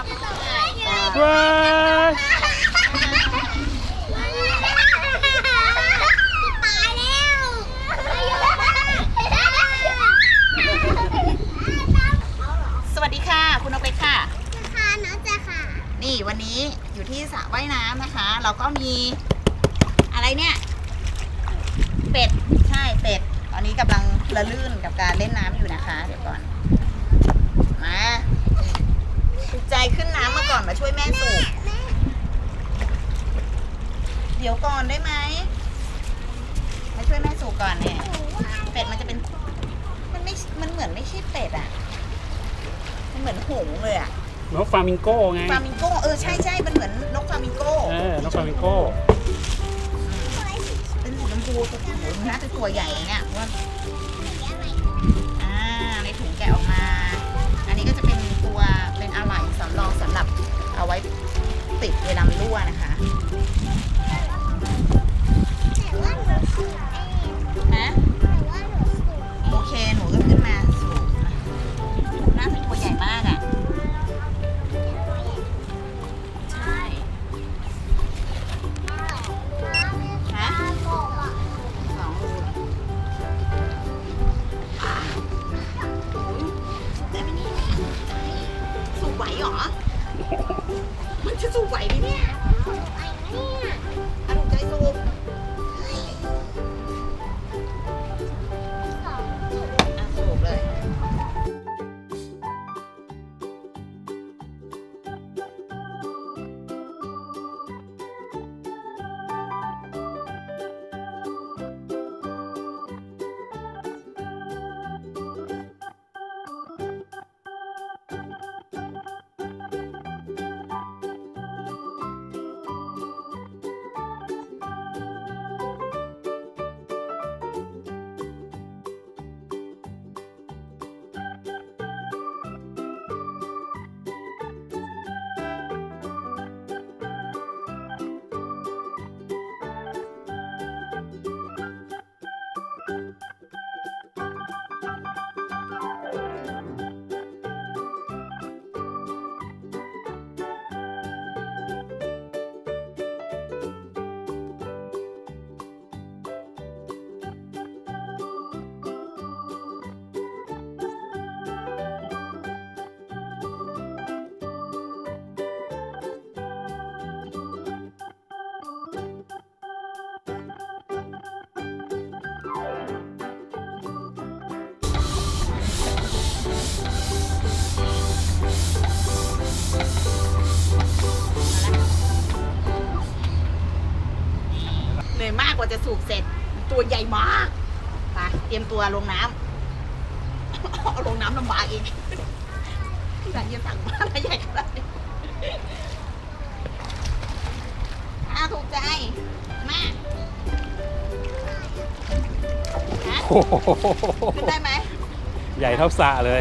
ว้ายตายแล้วสวัสดีค่ะ คุณนกเล็กค่ะ ค่ะน้องจะค่ะ นี่วันนี้อยู่ที่สระว่ายน้ำนะคะ เราก็มีอะไรเนี่ย เป็ด ใช่เป็ด ตอนนี้กำลังระลื่นกับการเล่นน้ำอยู่นะคะ เดี๋ยวก่อน มาถูก ใจขึ้นน้ำมาก่อนมาช่วยแม่สูบเดี๋ยวก่อนได้ไหมมาช่วยแม่สูบก่อนเนี่ยเป็ดมันจะเป็น มันไม่ มันเหมือนไม่ใช่เป็ดอะ มันเหมือนหงส์เลยอะนกฟลามิงโก้ไงฟลามิงโก้เออใช่ใช่มันเหมือนนกฟลามิงโก้เออนกฟลามิงโก้ เป็นสีชมพูตัวโอ้โหน่าจะตัวใหญ่เนี่ยว่าอ่าในถุงแกะออกมาำรองสำหรับเอาไว้ติดเวลามันรั่วนะคะ จะสู้ไหวไหมเนี่ย ว่าจะสูบเสร็จ ตัวใหญ่มากไปเตรียมตัวลงน้ำเอาลงน้ำลำบากอีกที่ไหนจะสั่งบ้านอะไรใหญ่ขนาดนี้อ้าถูกใจ มาฮะโอ้โหขึ้นได้ไหม ใหญ่เท่าสระเลย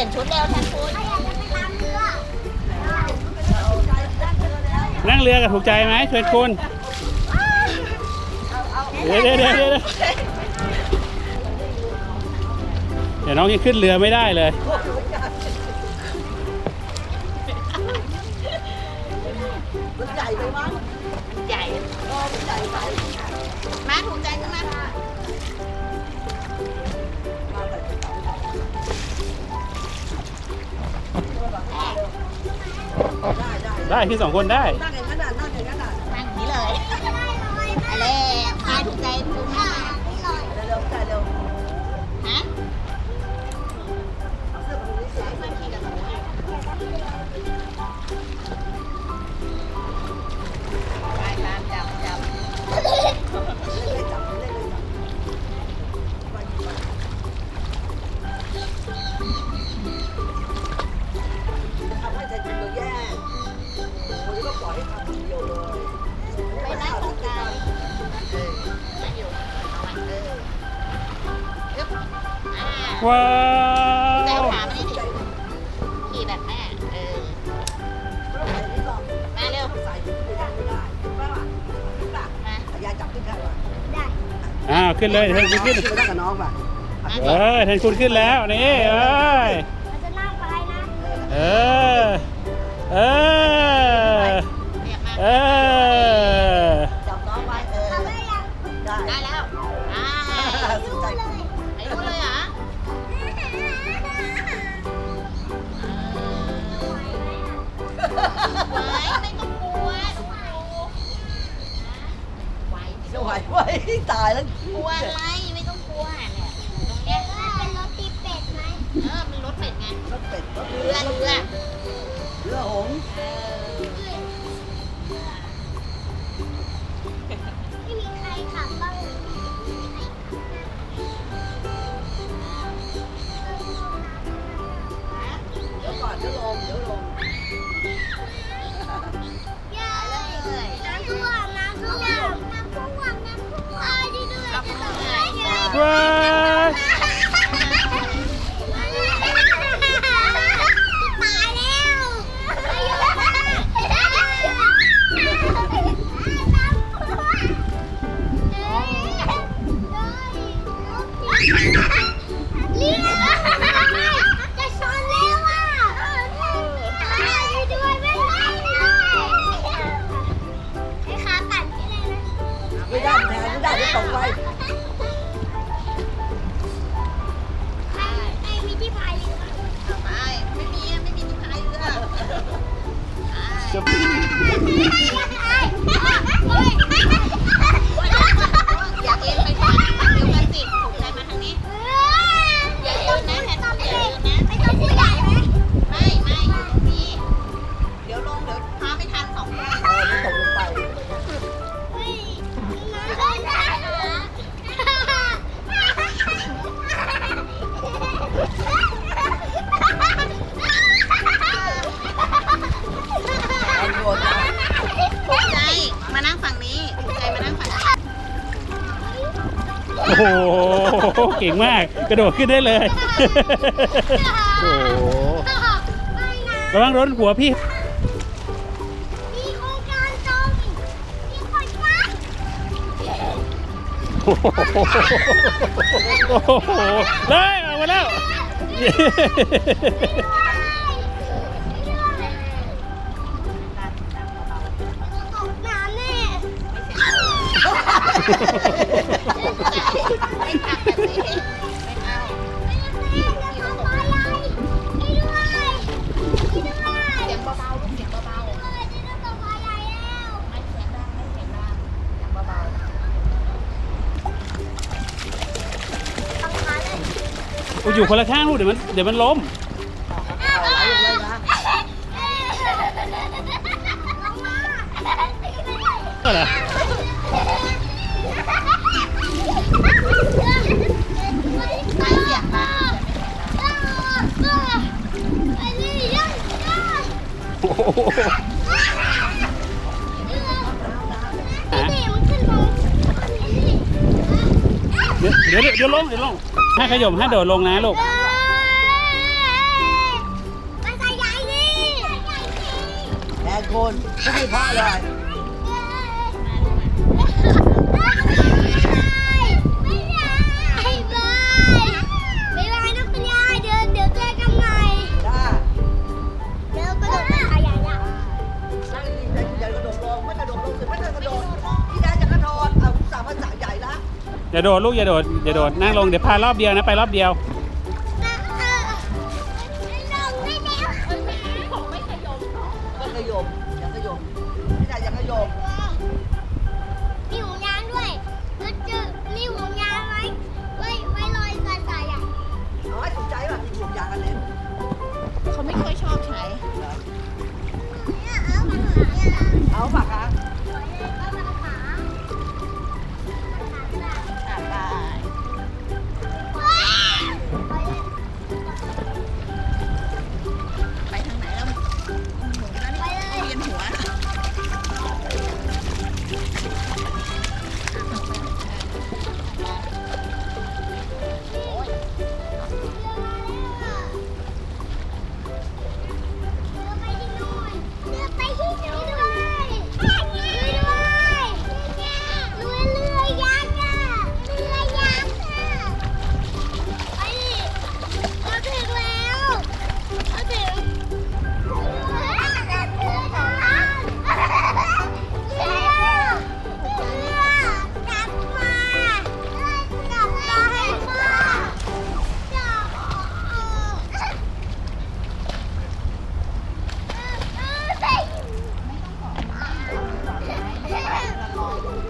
ลี่ยนชุดเร็วแทนคุณนั่งเรือกับถูกใจไหมเชิญคุณเดี๋ยวเดี๋ยวเดี๋ยวเดี๋ยวเดี๋ยวน้องยังขึ้นเรือไม่ได้เลยมันใหญ่ไปมั้งมันใหญ่ก็มันใหญ่ไปมาถูกใจขึ้นม ได้ที่สองคนได้นั่งอย่าง ว้าแต่ว ขาไม่ได้ดิขี่แบบแม่เออมาเร็วมอ้าว ขึ้นเลยแทนคุณขึ้นได้กับน้องป่ะเออแทนคุณขึ้นแล้ว นี่ เอ้ย มันจะนั่งไปนะ เออ ไว้ตายแล้วกลัวอะไรไม่ต้องกลัวเนี่ยตรงเนี้เป็นรถตีเป็ดไหมเออมันรถเป็ดไงรถเป็ดเรือเรือเรือหงไม่มีใครขับบ้างเดี๋ยวก่อนเดี๋ยวลงเดี๋ยวลง 对 โอ้โหเก่งมากกระโดดขึ้นได้เลยโอ้โหระวังรถหัวพี่โอ้โหได้ออมาแล้วตกน้ำแน่ อยู่คนละข้างลูกเดี๋ยวมันเดี๋ยวมันล้มอะเดี๋ยวเดี๋ยวเดี๋ยวลงเดี๋ยวลง ให้ขยมให้โดดลงนะลูกมาใส่ใหญ่ดิแดงคนไม่ใมีพระเลย อย่าโดดลูกอย่าโดดอย่าโดดนั่งลงเดี๋ยวพารอบเดียวนะไปรอบเดียวก็ขยมอย่าขยมพี่ชายอย่าขยมน้อยถูกใจว่ะมีถูกอยางเล่เขาไม่ค่อยชอบใช้ เอาฝากค่ะ Oh,